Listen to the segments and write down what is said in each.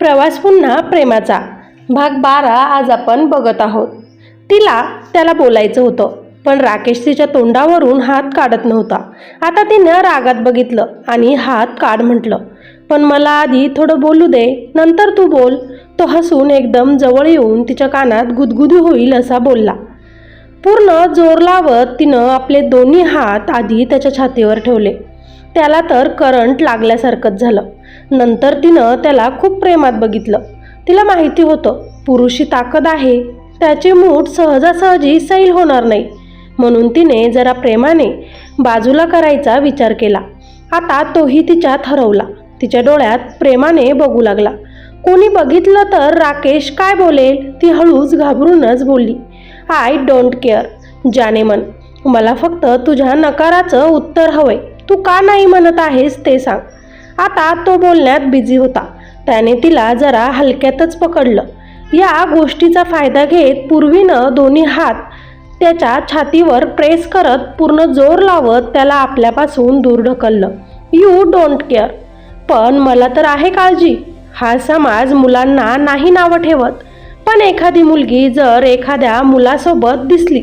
प्रवास पुन्हा प्रेमाचा. भाग बारा आज आपण बघत आहोत. तिला त्याला बोलायचं होतं पण राकेश तिच्या तोंडावरून हात काढत नव्हता. आता तिनं रागात बघितलं आणि हात काढ म्हटलं पण मला आधी थोडं बोलू दे नंतर तू बोल. तो हसून एकदम जवळ येऊन तिच्या कानात गुदगुदी होईल असा बोलला. पूर्ण जोर लावत तिनं आपले दोन्ही हात आधी त्याच्या छातीवर ठेवले. त्याला तर करंट लागल्यासारखंच झालं. नंतर तिनं त्याला खूप प्रेमात बघितलं. तिला माहिती होतं पुरुषी ताकद आहे त्याचे मूठ सहजासहजी सैल होणार नाही. म्हणून तिने जरा प्रेमाने बाजूला करायचा विचार केला. आता तोही तिच्यात हरवला. तिच्या डोळ्यात प्रेमाने बघू लागला. कोणी बघितलं तर राकेश काय बोलेल? ती हळूच घाबरूनच बोलली. आय डोंट केअर जाने मन. मला फक्त तुझ्या नकाराचं उत्तर हवंय. तू का नाही म्हणत आहेस ते सांग. आता तो बोलण्यात बिझी होता. त्याने तिला जरा हलक्यातच पकडलं. या गोष्टीचा फायदा घेत पूर्वीनं दोन्ही हात त्याच्या छातीवर प्रेस करत पूर्ण जोर लावत त्याला आपल्यापासून दूर ढकललं. यू डोंट केअर पण मला तर आहे काळजी. हा समाज मुलांना नाही नावं ठेवत. पण एखादी मुलगी जर एखाद्या मुलासोबत दिसली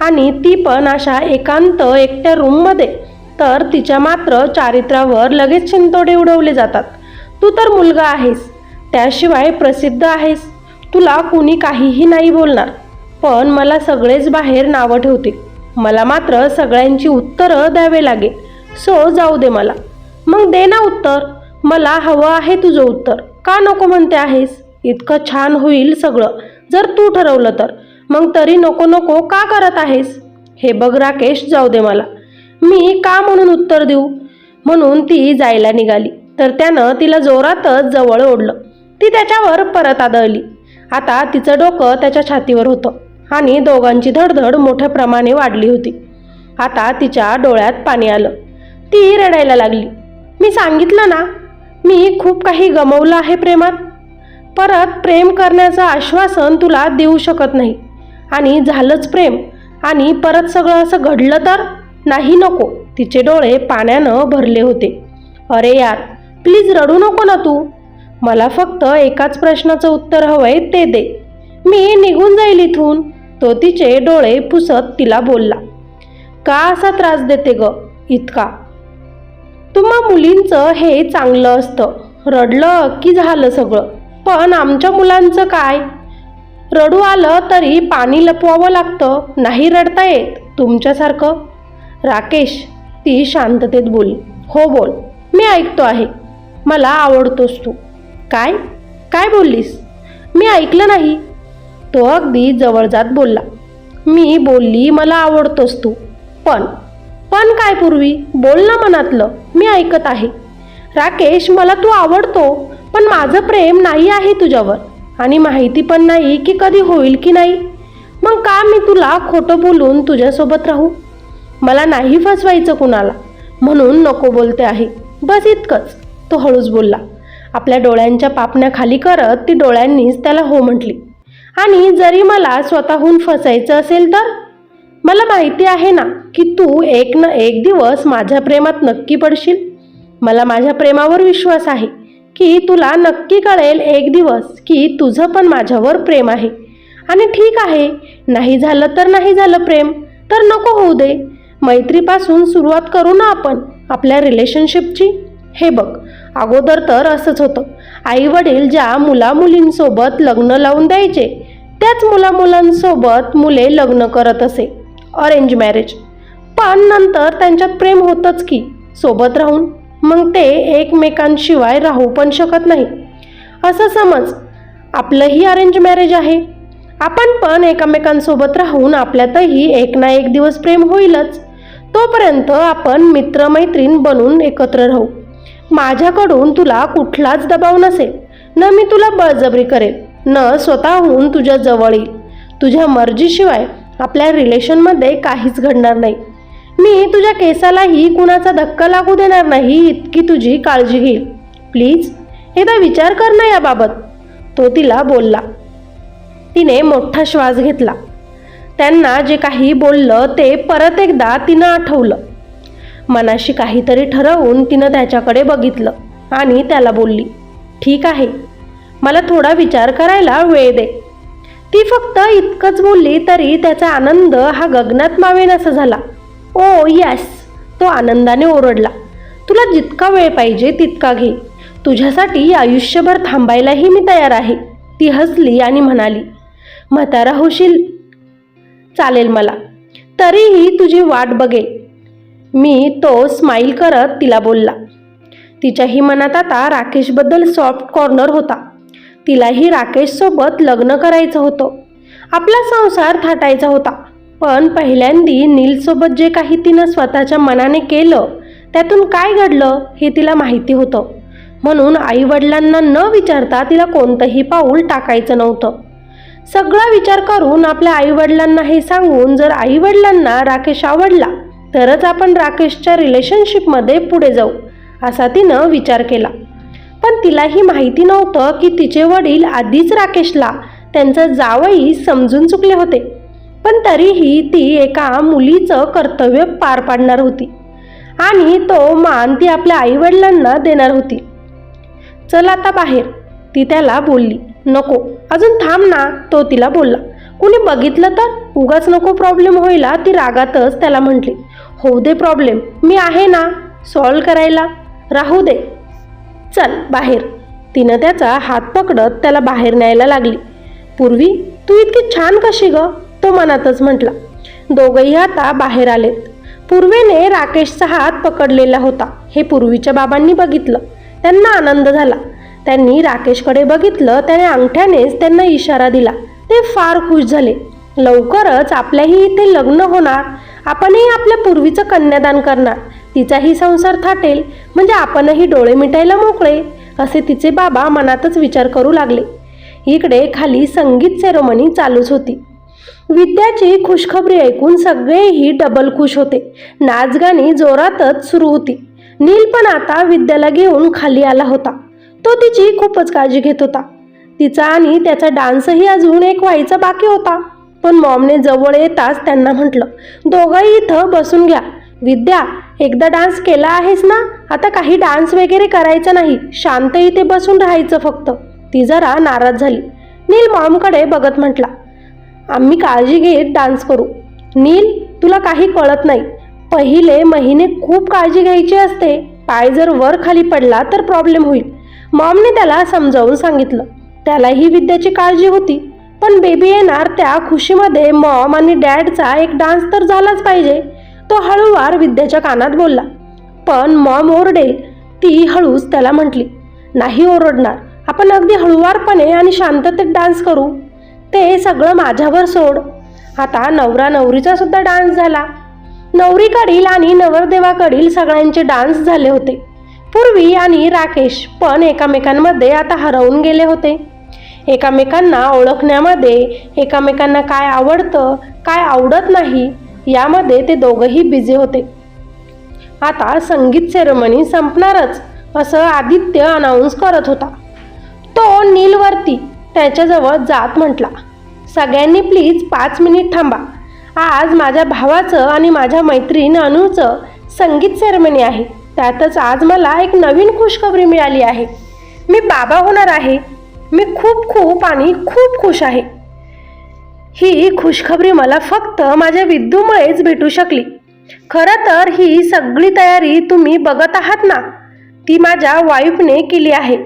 आणि ती पण अशा एकांत एकट्या रूममध्ये तर तिच्या मात्र चारित्र्यावर लगेच चिंतोडे उडवले जातात. तू तर मुलगा आहेस. त्याशिवाय प्रसिद्ध आहेस. तुला कुणी काहीही नाही बोलणार. पण मला सगळेच बाहेर नावं ठेवतील. मला मात्र सगळ्यांची उत्तरं द्यावे लागेल. सो जाऊ दे मला. मग दे ना उत्तर. मला हवं आहे तुझं उत्तर. का नको म्हणते आहेस? इतकं छान होईल सगळं. जर तू ठरवलं तर. मग तरी नको नको का करत आहेस? हे बघ राकेश जाऊ दे मला. मी का म्हणून उत्तर देऊ? म्हणून ती जायला निघाली. तर त्यानं तिला जोरातच जवळ ओढलं. ती त्याच्यावर परत आदळली. आता तिचं डोकं त्याच्या छातीवर होतं आणि दोघांची धडधड मोठ्या प्रमाणे वाढली होती. आता तिच्या डोळ्यात पाणी आलं. ती रडायला लागली. मी सांगितलं ना मी खूप काही गमवलं आहे प्रेमात. परत प्रेम करण्याचं आश्वासन तुला देऊ शकत नाही. आणि झालंच प्रेम. आणि परत सगळं असं घडलं तर? नाही नको. तिचे डोळे पाण्यानं भरले होते. अरे यार प्लीज रडू नको ना तू. मला फक्त एकाच प्रश्नाचं उत्तर हवंय ते दे. मी निघून जाईल इथून. तो तिचे डोळे पुसत तिला बोलला. का असा त्रास देते ग? इतका. तुम्हा मुलींचं हे चांगलं असतं. रडलं की झालं सगळं. पण आमच्या मुलांचं काय? रडू आलं तरी पाणी लपवावं लागतं. नाही रडता येत. तुमच्यासारखं. राकेश ती शांततेत बोलली हो बोल. मी ऐकतो आहे. मला आवडतोस तू. काय? काय बोललीस? मी ऐकलं नाही. तो अगदी जवळ जात बोलला. मी बोलली मला आवडतोस तू. पण पण काय पूर्वी? बोल ना मनातलं. मी ऐकत आहे. राकेश मला तू आवडतो पण माझं प्रेम नाही आहे तुझ्यावर. आणि माहिती पण नाही की कधी होईल की नाही. मग का मी तुला खोटं बोलून तुझ्यासोबत राहू? मला नाही फसवायचं कुणाला. म्हणून नको बोलते आहे. बस इतकंच तो हळूच बोलला. आपल्या डोळ्यांच्या पापण्या खाली करत ती डोळ्यांनीच त्याला हो म्हटली. आणि जरी मला स्वतःहून फसायचं असेल तर? मला माहिती आहे ना की तू एक ना एक दिवस माझ्या प्रेमात नक्की पडशील. मला माझ्या प्रेमावर विश्वास आहे की तुला नक्की कळेल एक दिवस की तुझं पण माझ्यावर प्रेम आहे. आणि ठीक आहे नाही झालं तर नाही झालं प्रेम तर नको होऊ दे. मैत्रीपासून सुरुवात करू ना आपण आपल्या रिलेशनशिपची हे बघ अगोदर तर असंच होतं. आई वडील ज्या मुला मुलींसोबत लग्न लावून द्यायचे त्याच मुला मुलांसोबत मुले लग्न करत असे. अरेंज मॅरेज पण नंतर त्यांच्यात प्रेम होतंच की सोबत राहून. मग ते एकमेकांशिवाय राहू पण शकत नाही. असं समज आपलंही अरेंज मॅरेज आहे. आपण पण एकमेकांसोबत राहून आपल्यातही एक ना एक दिवस प्रेम होईलच. तोपर्यंत आपण मित्रमैत्रीण बनून एकत्र राहू. माझ्याकडून तुला कुठलाच दबाव नसेल न मी तुला बळजबरी करेल. न स्वतःहून तुझ्या जवळ येईल. तुझ्या मर्जीशिवाय आपल्या रिलेशनमध्ये काहीच घडणार नाही. मी तुझ्या केसालाही कुणाचा धक्का लागू देणार नाही इतकी तुझी काळजी घेईल. प्लीज एकदा विचार कर ना याबाबत. तो तिला बोलला. तिने मोठा श्वास घेतला. त्यांना जे काही बोललं ते परत एकदा तिनं आठवलं. मनाशी काहीतरी ठरवून तिनं त्याच्याकडे बघितलं आणि त्याला बोलली ठीक आहे मला थोडा विचार करायला वेळ दे. ती फक्त इतकंच बोलली तरी त्याचा आनंद हा गगनात मावेनासा झाला. ओ यस तो आनंदाने ओरडला. तुला जितका वेळ पाहिजे तितका घे. तुझ्यासाठी आयुष्यभर थांबायलाही मी तयार आहे. ती हसली आणि म्हणाली म्हातारा होशील चालेल मला. तरीही तुझी वाट बघेल. मी तो स्माईल करत तिला बोलला. तिच्याही मनात आता राकेशबद्दल सॉफ्ट कॉर्नर होता. तिलाही राकेशसोबत लग्न करायचं होतं. आपला संसार थाटायचा होता. पण पहिल्यांदी नीलसोबत जे काही तिनं स्वतःच्या मनाने केलं त्यातून काय घडलं हे तिला माहिती होतं. म्हणून आईवडिलांना न विचारता तिला कोणतंही पाऊल टाकायचं नव्हतं. सगळा विचार करून आपल्या आईवडिलांना हे सांगून जर आईवडिलांना राकेश आवडला तरच आपण राकेशच्या रिलेशनशिपमध्ये पुढे जाऊ असा तिनं विचार केला. पण तिलाही माहिती नव्हतं की तिचे वडील आधीच राकेशला त्यांचं जावई समजून चुकले होते. पण तरीही ती एका मुलीचं कर्तव्य पार पाडणार होती आणि तो मान ती आपल्या आईवडिलांना देणार होती. चल आता बाहेर ती त्याला बोलली. नको. अजून थांब ना तो तिला बोलला. कुणी बघितलं तर? उगाच नको प्रॉब्लेम होईला ती रागातच त्याला म्हटली. होऊ दे प्रॉब्लेम मी आहे ना सॉल्व करायला. राहू दे. चल बाहेर. तिनं त्याचा हात पकडत त्याला बाहेर न्यायला लागली. पूर्वी तू इतकी छान कशी ग? तो मनातच म्हटला. दोघंही आता बाहेर आलेत. पूर्वेने राकेशचा हात पकडलेला होता. हे पूर्वीच्या बाबांनी बघितलं. त्यांना आनंद झाला. त्यांनी राकेशकडे बघितलं त्याने अंगठ्यानेच त्यांना इशारा दिला. ते फार खुश झाले. लवकरच आपल्याही इथे लग्न होणार. आपणही आपल्या पूर्वीचं कन्यादान करणार. तिचाही संसार थाटेल. म्हणजे आपणही डोळे मिटायला मोकळे. असे तिचे बाबा मनातच विचार करू लागले. इकडे खाली संगीत सेरोमनी चालूच होती. विद्याची खुशखबरी ऐकून सगळेही डबल खुश होते. नाचगाणी जोरातच सुरू होती. नील पण आता विद्याला घेऊन खाली आला होता. तो तिची खूपच काळजी घेत होता. तिचा आणि त्याचा डान्सही अजून एक व्हायचा बाकी होता. पण मॉमने जवळ येताच त्यांना म्हटलं दोघंही इथं बसून घ्या. विद्या एकदा डान्स केला आहेस ना? आता काही डान्स वगैरे करायचा नाही. शांत इथे बसून राहायचं फक्त. ती जरा नाराज झाली. नील मॉमकडे बघत म्हटला आम्ही काळजी घेत डान्स करू. नील तुला काही कळत नाही. पहिले महिने खूप काळजी घ्यायची असते. पाय जर वर खाली पडला तर प्रॉब्लेम होईल. मॉमने त्याला समजावून सांगितलं. त्यालाही विद्याची काळजी होती पण बेबी येणार त्या खुशीमध्ये मॉम आणि डॅडचा एक डान्स तर झालाच पाहिजे तो हळूवार विद्याच्या कानात बोलला. पण मॉम ओरडेल ती हळूच त्याला म्हटली नाही ओरडणार आपण अगदी हळूवारपणे आणि शांततेत डान्स करू. ते सगळं माझ्यावर सोड. आता नवरा नवरीचा सुद्धा डान्स झाला. नवरीकडील आणि नवरदेवाकडील सगळ्यांचे डान्स झाले होते. पूर्वी आणि राकेश पण एकामेकांमध्ये आता हरवून गेले होते. एकामेकांना ओळखण्यामध्ये एकामेकांना काय आवडतं काय आवडत नाही यामध्ये ते दोघंही बिझी होते. आता संगीत सेरेमनी संपणारच असं आदित्य अनाऊन्स करत होता. तो नीलवरती त्याच्याजवळ जात म्हटला सगळ्यांनी प्लीज पाच मिनिट थांबा. आज माझ्या भावाचं आणि माझ्या मैत्रीण अनुचं संगीत सेरेमनी आहे. त्यातच आज मला एक नवीन खुशखबरी मिळाली आहे. मी बाबा होणार आहे. मी खूप खूप आणि खूप खुश आहे. ही खुशखबरी मला फक्त माझ्या विद्यूमुळेच भेटू शकली. खरं तर ही सगळी तयारी तुम्ही बघत आहात ना? ती माझ्या वाईफने केली आहे.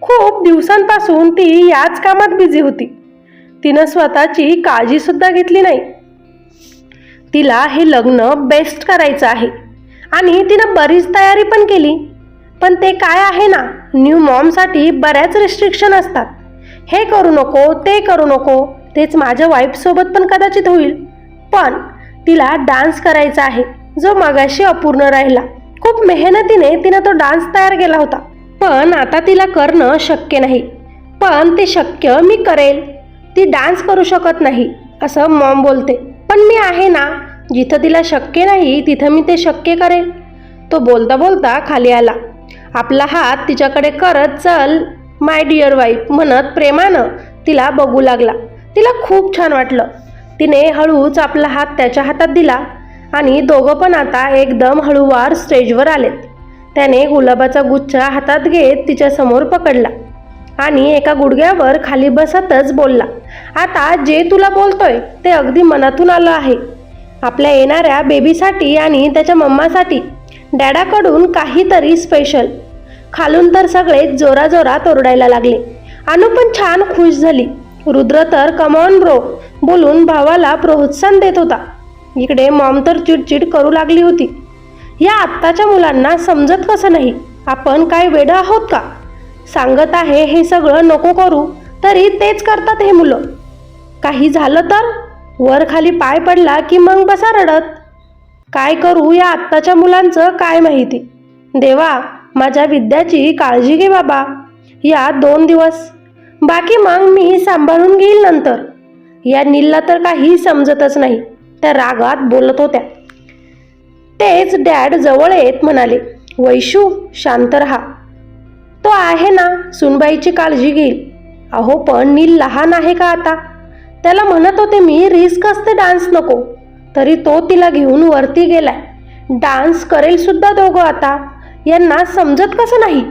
खूप दिवसांपासून ती याच कामात बिझी होती. तिनं स्वतःची काळजीसुद्धा घेतली नाही. तिला हे लग्न बेस्ट करायचं आहे. आणि तिनं बरीच तयारी पण केली. पण ते काय आहे ना न्यू मॉमसाठी बऱ्याच रिस्ट्रिक्शन असतात. हे करू नको ते करू नको तेच माझ्या वाईफसोबत पण कदाचित होईल. पण तिला डान्स करायचा आहे जो मगाशी अपूर्ण राहिला. खूप मेहनतीने तिनं तो डान्स तयार केला होता. पण आता तिला करणं शक्य नाही. पण ते शक्य मी करेल. ती डान्स करू शकत नाही असं मॉम बोलते. पण मी आहे ना जिथं तिला शक्य नाही तिथं मी ते शक्य करेन. तो बोलता बोलता खाली आला. आपला हात तिच्याकडे करत चल माय डिअर वाईफ म्हणत प्रेमानं तिला बघू लागला. तिला खूप छान वाटलं. तिने हळूच आपला हात त्याच्या हातात दिला आणि दोघं पण आता एकदम हळूवार स्टेजवर आलेत. त्याने गुलाबाचा गुच्छा हातात घेत तिच्यासमोर पकडला आणि एका गुडघ्यावर खाली बसतच बोलला आता जे तुला बोलतोय ते अगदी मनातून आलं आहे. आपल्या येणाऱ्या बेबीसाठी आणि त्याच्या मम्मासाठी डॅडाकडून काहीतरी स्पेशल खालून तर सगळे जोराजोरात ओरडायला लागले. अनु पण छान खुश झाली. रुद्र तर कमॉन ब्रो बोलून भावाला प्रोत्साहन देत होता. इकडे मॉम तर चिडचिड करू लागली होती. या आत्ताच्या मुलांना समजत कसं नाही? आपण काय वेडं आहोत का? सांगत आहे हे सगळं नको करू तरी तेच करतात हे मुलं. काही झालं तर? वर खाली पाय पडला की मग बसा रडत. काय करू या आत्ताच्या मुलांचं काय माहिती? देवा माझ्या विद्याची काळजी घे बाबा. या दोन दिवस. बाकी मग मी सांभाळून घेईल नंतर. या नीलला तर काही समजतच नाही. त्या रागात बोलत होत्या. तेच डॅड जवळ येत म्हणाले वैशू शांत राहा. तो आहे ना सुनबाईची काळजी घेईल. अहो पण नील लहान आहे का आता? त्याला म्हणत होते मी रिस्क असते डान्स नको. तरी तो तिला घेऊन वरती गेलाय. डान्स करेल सुद्धा दोघं आता. यांना समजत कसं नाही?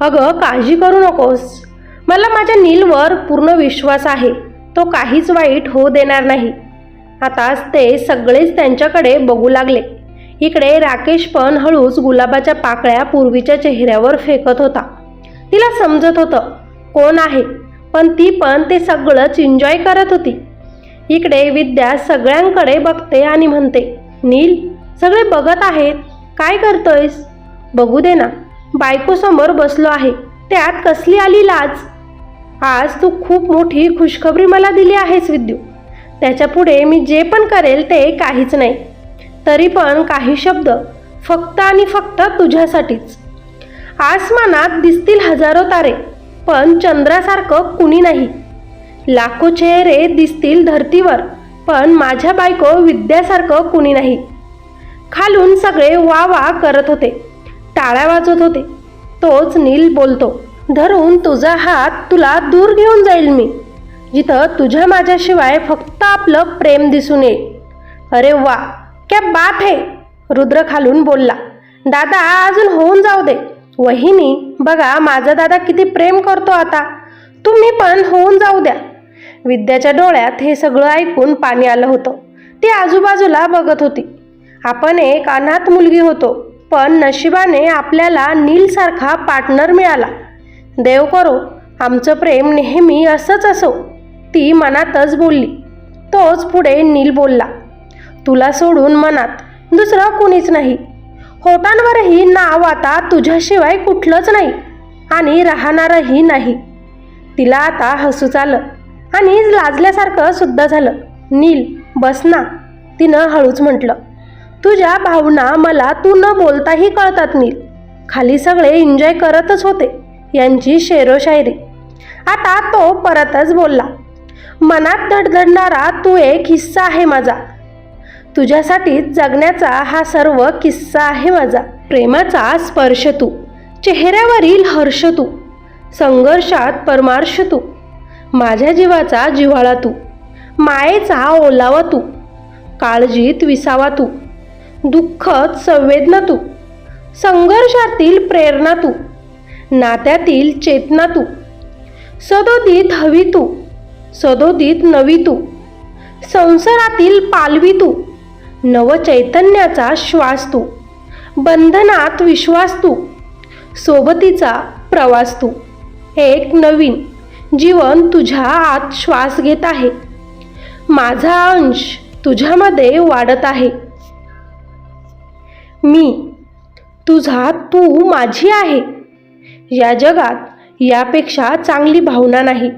अगं काळजी करू नकोस. मला माझ्या नीलवर पूर्ण विश्वास आहे. तो काहीच वाईट होऊ देणार नाही. आताच ते सगळेच त्यांच्याकडे बघू लागले. इकडे राकेश पण हळूच गुलाबाच्या पाकळ्या पूर्वीच्या चेहऱ्यावर फेकत होता. तिला समजत होतं कोण आहे? पण ती पण ते सगळंच एन्जॉय करत होती. इकडे विद्या सगळ्यांकडे बघते आणि म्हणते नील सगळे बघत आहेत. काय करतोयस? बघू दे ना. बायकोसमोर बसलो आहे. त्यात कसली आली लाज? आज तू खूप मोठी खुशखबरी मला दिली आहेस विद्यू. त्याच्या पुढे मी जे पण करेल ते काहीच नाही. तरी पण काही शब्द फक्त आणि फक्त तुझ्यासाठीच. आसमानात दिसतील हजारो तारे. पण चंद्रासारखं कुणी नाही. लाखो चेहरे दिसतील धरतीवर पण माझ्या बायको विद्यासारखं कुणी नाही. खालून सगळे वा वा करत होते. टाळ्या वाजवत होते. तोच नील बोलतो धरून तुझा हात तुला दूर घेऊन जाईल मी. जिथं तुझ्या माझ्याशिवाय फक्त आपलं प्रेम दिसून येईल. अरे वा क्या बात है रुद्र खालून बोलला. दादा अजून होऊन जाऊ दे. वहिनी बघा माझा दादा किती प्रेम करतो आता. तुम्ही पण होऊन जाऊ द्या. विद्याच्या डोळ्यात हे सगळं ऐकून पाणी आलं होतं. ती आजूबाजूला बघत होती. आपण एक अनाथ मुलगी होतो पण नशिबाने आपल्याला नीलसारखा पार्टनर मिळाला. देव करो आमचं प्रेम नेहमी असंच असो. ती मनातच बोलली. तोच पुढे नील बोलला. तुला सोडून मनात दुसरं कुणीच नाही. होटांवरही नाव आता तुझ्याशिवाय कुठलंच नाही आणि राहणारही नाही. तिला आता हसूच आलं आणि लाजल्यासारखं सुद्धा झालं. नील बस ना तिनं हळूच म्हटलं. तुझ्या भावना मला तू न बोलताही कळतात नील. खाली सगळे एन्जॉय करतच होते यांची शेरोशायरी. आता तो परतच बोलला. मनात धडधडणारा तू एक हिस्सा आहे माझा. तुझ्यासाठीच जगण्याचा हा सर्व किस्सा आहे माझा. प्रेमाचा स्पर्श तू. चेहऱ्यावरील हर्ष तू. संघर्षात परमार्श तू. माझ्या जीवाचा जिव्हाळा तू. मायेचा ओलावा तू. काळजीत विसावा तू. दुःखत संवेदना तू. संघर्षातील प्रेरणा तू. नात्यातील चेतना तू. सदोदित हवी तू. सदोदित नवी तू. संसारातील पालवी तू. नवचैतन्याचा श्वास तू. बंधनात विश्वास तू. सोबतीचा प्रवास तू. एक नवीन जीवन तुझ्या आत श्वास घेत आहे. माझा अंश तुझ्यामध्ये वाढत आहे. मी तुझा तू माझी आहे. या जगात यापेक्षा चांगली भावना नाही.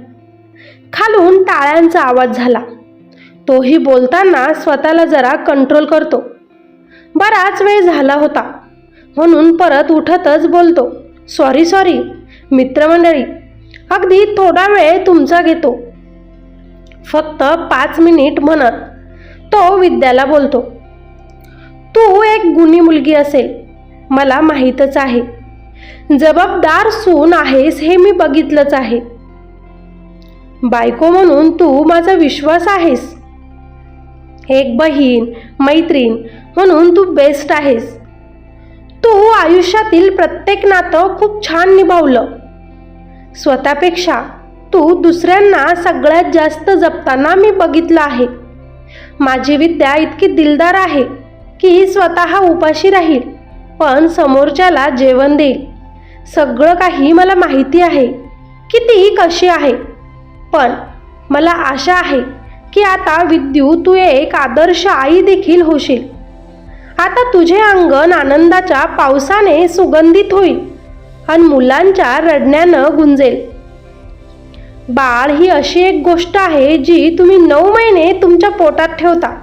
खालून टाळ्यांचा आवाज झाला. तोही बोलताना स्वतःला जरा कंट्रोल करतो. बराच वेळ झाला होता. म्हणून परत उठतच बोलतो. सॉरी सॉरी मित्रमंडळी. अगदी थोडा वेळ तुमचा घेतो. फक्त पाच मिनिट म्हणत तो विद्याला बोलतो. तू एक गुणी मुलगी असेल. मला माहीतच आहे. जबाबदार सून आहेस हे मी बघितलंच आहे. बायको म्हणून तू माझा विश्वास आहेस. एक बहीण मैत्रीण म्हणून तू बेस्ट आहेस. तू आयुष्यातील प्रत्येक नातं खूप छान निभावलं. स्वतःपेक्षा तू दुसऱ्यांना सगळ्यात जास्त जपताना मी बघितलं आहे. माझी विद्या इतकी दिलदार आहे की स्वतः उपाशी राहील पण समोरच्याला जेवण देईल. सगळं काही मला माहिती आहे की ती कशी आहे. पण मला आशा आहे की आता विद्यू तू एक आदर्श आई देखील होशील. आता तुझे अंगण आनंदाच्या पावसाने सुगंधित होईल आणि मुलांच्या रडण्यानं गुंजेल. बाळ ही अशी एक गोष्ट आहे जी तुम्ही नऊ महिने तुमच्या पोटात ठेवता.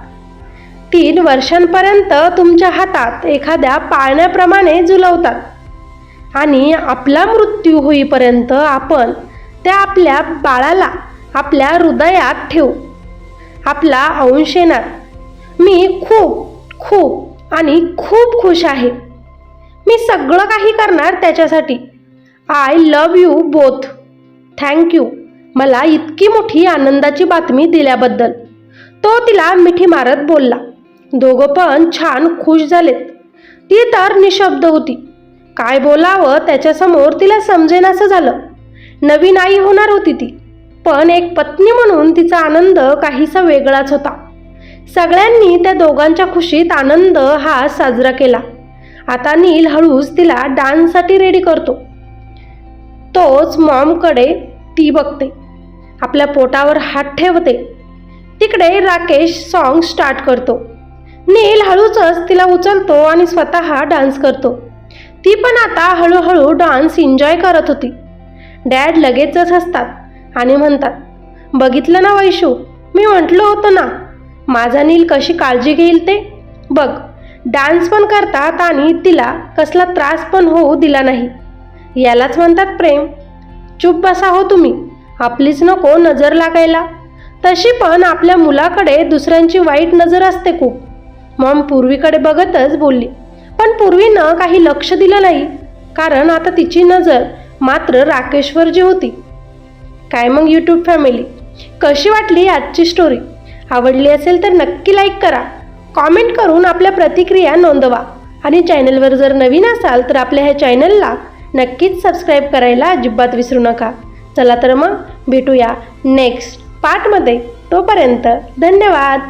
तीन वर्षांपर्यंत तुमच्या हातात एखाद्या पाळण्याप्रमाणे झुलवतात आणि आपला मृत्यू होईपर्यंत आपण त्या आपल्या बाळाला आपल्या हृदयात ठेवू. आपला अंश येणार. मी खूप खूप आणि खूप खुश आहे. मी सगळं काही करणार त्याच्यासाठी. I love you both thank you मला इतकी मोठी आनंदाची बातमी दिल्याबद्दल. तो तिला मिठी मारत बोलला. दोघं पण छान खुश झालेत. ती तर निशब्द होती. काय बोलावं त्याच्यासमोर तिला समजेनासं झालं. नवीन आई होणार होती ती. पण एक पत्नी म्हणून तिचा आनंद काहीसा वेगळाच होता. सगळ्यांनी त्या दोघांच्या खुशीत आनंद हा साजरा केला. आता नील हळूच तिला डान्ससाठी रेडी करतो. तोच मॉमकडे ती बघते. आपल्या पोटावर हात ठेवते. तिकडे राकेश सॉन्ग स्टार्ट करतो. नील हळूचच तिला उचलतो आणि स्वतः डान्स करतो. ती पण आता हळूहळू डान्स एन्जॉय करत होती. डॅड लगेचच हसतात. आणि म्हणतात बघितलं ना वैशू मी म्हटलो होतो ना माझा नील कशी काळजी घेईल ते? बघ डान्स पण करतात आणि तिला कसला त्रास पण होऊ दिला नाही. यालाच म्हणतात प्रेम. चुप बसा हो तुम्ही आपलीच नको नजर लागायला. तशी पण आपल्या मुलाकडे दुसऱ्यांची वाईट नजर असते खूप. मॉम पूर्वीकडे बघतच बोलली. पण पूर्वीनं काही लक्ष दिलं नाही. कारण आता तिची नजर मात्र राकेशवर जी होती. काय मग यूट्यूब फॅमिली कशी वाटली आजची स्टोरी आवडली असेल तर नक्की लाईक करा. कॉमेंट करून आपल्या प्रतिक्रिया नोंदवा. आणि चॅनलवर जर नवीन असाल तर आपल्या ह्या चॅनलला नक्कीच सबस्क्राईब करायला अजिबात विसरू नका. चला तर मग भेटूया नेक्स्ट पार्टमध्ये तोपर्यंत धन्यवाद.